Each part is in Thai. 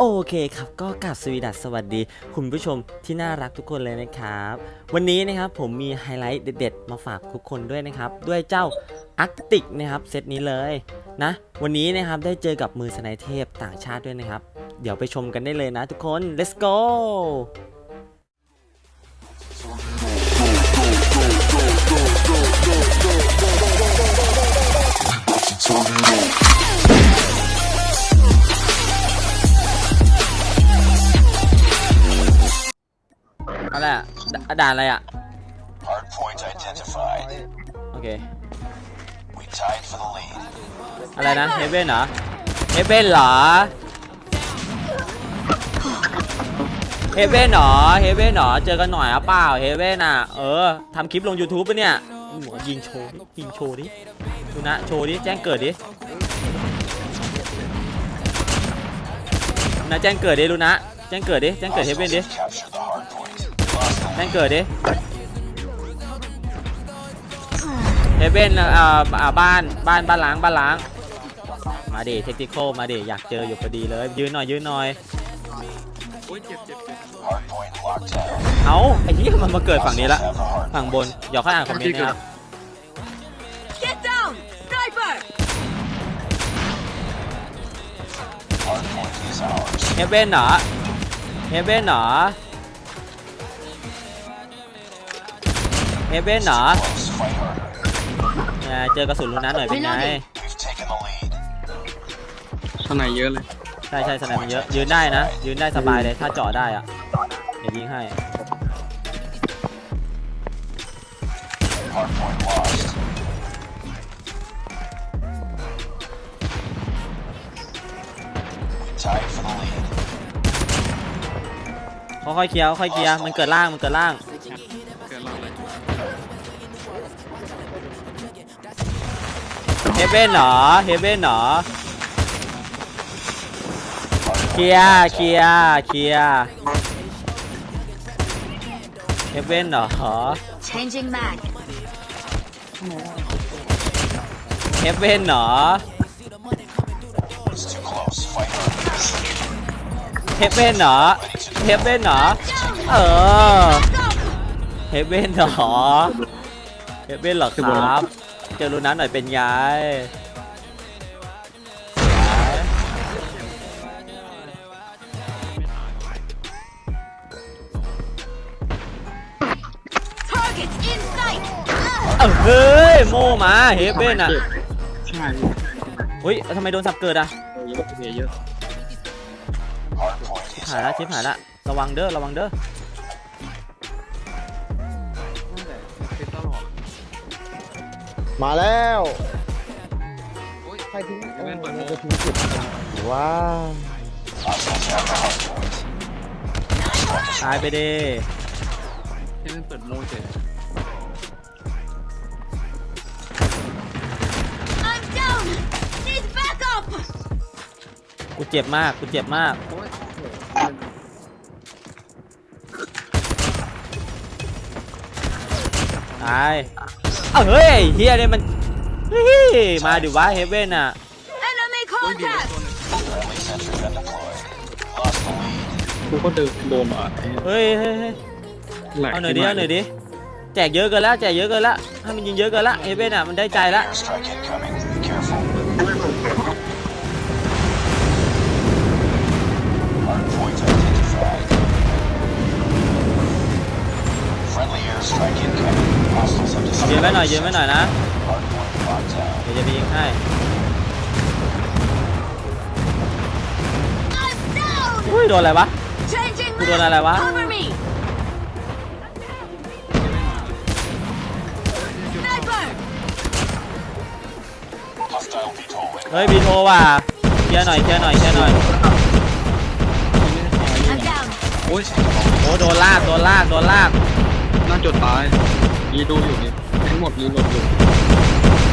โอเคครับก็กลับสวีดัสสวัสดี คุณผู้ชมที่น่ารักทุกคนเลยนะครับ วันนี้นะครับผมมีไฮไลท์เด็ดๆ มาฝากทุกคนด้วยนะครับ ด้วยเจ้าอาร์กติกนะครับเซตนี้เลยนะวันนี้นะครับได้เจอกับมือสไนเทพต่างชาติด้วยนะครับ เดี๋ยวไปชมกันได้เลยนะทุกคน let's go ดด่านอะไรอะ Hard point identified. โอเค We tied for the lead. อะไรนะเฮเบนเหรอเฮเบนเหรอเฮเบนเหรอเฮเบนเหรอเจอกันหน่อยอะเปล่าเฮเบนอะ เออทำคลิปลง YouTube ปะเนี่ยหัวยิงโชว์ดิยิงโชว์ดิดูนะโชว์ดิแจ้งเกิดดินะแจ้งเกิดดิดูนะแจ้งเกิดดิแจ้งเกิดเฮเบนดิ Hostiles have captured the แจ้งเกิดดิเฮเบนอ่าอ่าบ้านบ้านบ้านล้างบ้านล้าง มาดิเทคนิคมาดิอยากเจออยู่พอดีเลย ยืนหน่อยยืนหน่อย hard point locked down. เอาไอ้ที่มันมาเกิดฝั่งนี้ละ Have the hard ฝั่งบนเดี๋ยวค่อยอ่านคอมเมนต์นะครับ Get down! Sniper! hard point is ours. เฮเบนเหรอเฮเบนเหรอ เฮเบนเหรอ Close, fight harder. เนี่ยเจอกระสุนลูกนั้นหน่อยเป็นไง We've taken the lead. ข้างในเยอะเลย ใช่ใช่สนามมันเยอะ ยืนได้นะ ยืนได้สบายเลย ถ้าเจาะได้อะเดี๋ยวยิงให้ Hard point lost. We tied for the lead. ค่อยๆเคลียร์ค่อยๆเคลียร์มันเกิดล่าง มันเกิดล่าง เฮเบนเหรอเฮเบนเหรอเคลียร์เคลียร์เคลียร์เฮเบนเหรอ Changing mag. เฮเบนเหรอ It's too close. Fight harder. เฮเบนเหรอ เฮเบนเหรอ เออ เฮเบนเหรอ เฮเบนเหรอครับ เจอรูนั้นหน่อยเป็นไง Target in sight! เออเฮ้ยโมมาเฮเบนอะใช่เฮ้ยทำไมโดนสับเกิดอะเยอะเยอะเยอะ Hard point is หายละชิป ours. หายละระวังเด้อระวังเด้อ มาแล้วโอ้ย ใครทิ้งเว้นเปิดโมจะทิ้งจุดว้าว Hostiles have the hard point. ตายไปดิให้มันเปิดโมเฉย I'm down! Need backup! กูเจ็บมากกูเจ็บมากโอ้ยตาย เอ้าเฮ้ยเฮียเนี่ยมันเฮ้ยมาดิวะเฮเว่นอะ Enemy โอ้ยดีเลย contact! Friendly sentry been deployed. Lost the lead. กูก็เดินโดนอะเฮ้ยเฮ้ยเฮ้ยแหลกเอาหน่อยดิเอาหน่อยดิแจกเยอะเกินละแจกเยอะเกินละให้มันยิงเยอะเกินละเฮเว่นอะมันได้ใจละ Airstrike incoming. ว้ destroyed. หน่อยยืนไว้หน่อยนะ Hard point locked down. เดี๋ยวจะไปยิงให้ I'm down! อุ้ยโดนอะไรวะ Changing กูโดนอะไรวะ Cover me! Sniper! Hostile VTOL เฮ้ยบีโทว่ะเคลียร์หน่อยเคลียร์หน่อยเคลียร์หน่อย I'm down! โอ้ยโอ้โดนลากโดนลากโดนลากน่าจดตายยีดูอยู่นี่ทั้ งหมดยีหลบอยู่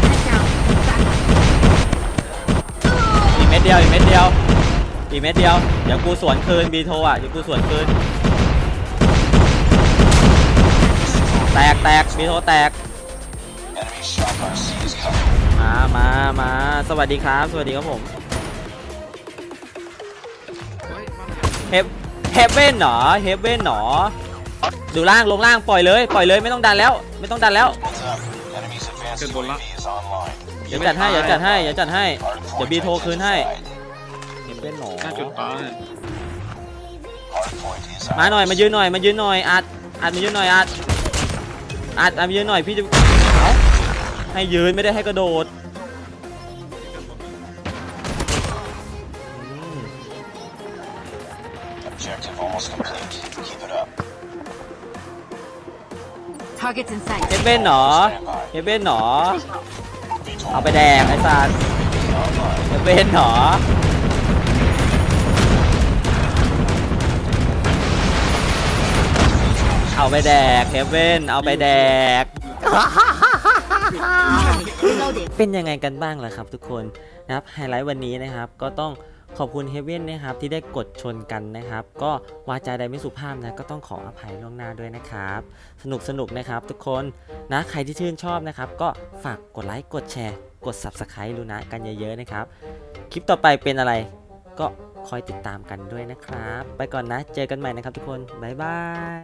Head down! Backup! อีกเม็ดเดียวอีกเม็ดเดียวอีกเม็ดเดียวเดี๋ยวกูสวนคืนบีโทอะเดี๋ยวกูสวนคืนแตกแตกบีโทแตก Enemy shock RC is coming. มามามาสวัสดีครับ สวัสดีครับผมเฮ้ยเฮฟเฮฟเว่นหนอเฮฟเว่นหนอ ดูล่างลงล่างปล่อยเลยปล่อยเลยไม่ต้องดันแล้ว ไม่ต้องดันแล้ว Heads up. Enemy's advanced Good one, UAV is online. เดี๋ยวจัดให้เดี๋ยวจัดให้เดี๋ยวจัดให้เดี๋ยวบีโทรคืนให้เฮฟเว่นหนอหน้าจุดฟ้า Hardpoint is มาหน่อยมายืนหน่อยมายืนหน่อยอัดอัดมายืนหน่อยอัดอัดอัดมายืนหน่อยพี่จะเอ้าให้ยืนไม่ได้ให้กระโดด Targets in sight. เฮฟเว่นหนอ Stand by. เฮฟเว่นหนอ VTOL เอาไปแดกไอ้สัตว์ online. เฮฟเว่นหนอ เอาไปแดกเฮฟเว่นเอาไปแดก Reloaded. เป็นยังไงกันบ้างล่ะครับทุกคนนะครับไฮไลท์วันนี้นะครับก็ต้อง ขอบคุณเฮเว่นนะครับที่ได้กดชนกันนะครับ ก็วาจาใดไม่สุภาพนะก็ต้องขออภัยล่วงหน้าด้วยนะครับ สนุกสนุกนะครับทุกคนนะใครที่ชื่นชอบนะครับ ก็ฝากกดไลค์กดแชร์กด Subscribe ดูนะกันเยอะๆนะครับ คลิปต่อไปเป็นอะไร ก็คอยติดตามกันด้วยนะครับ ไปก่อนนะ เจอกันใหม่นะครับทุกคน บ๊ายบาย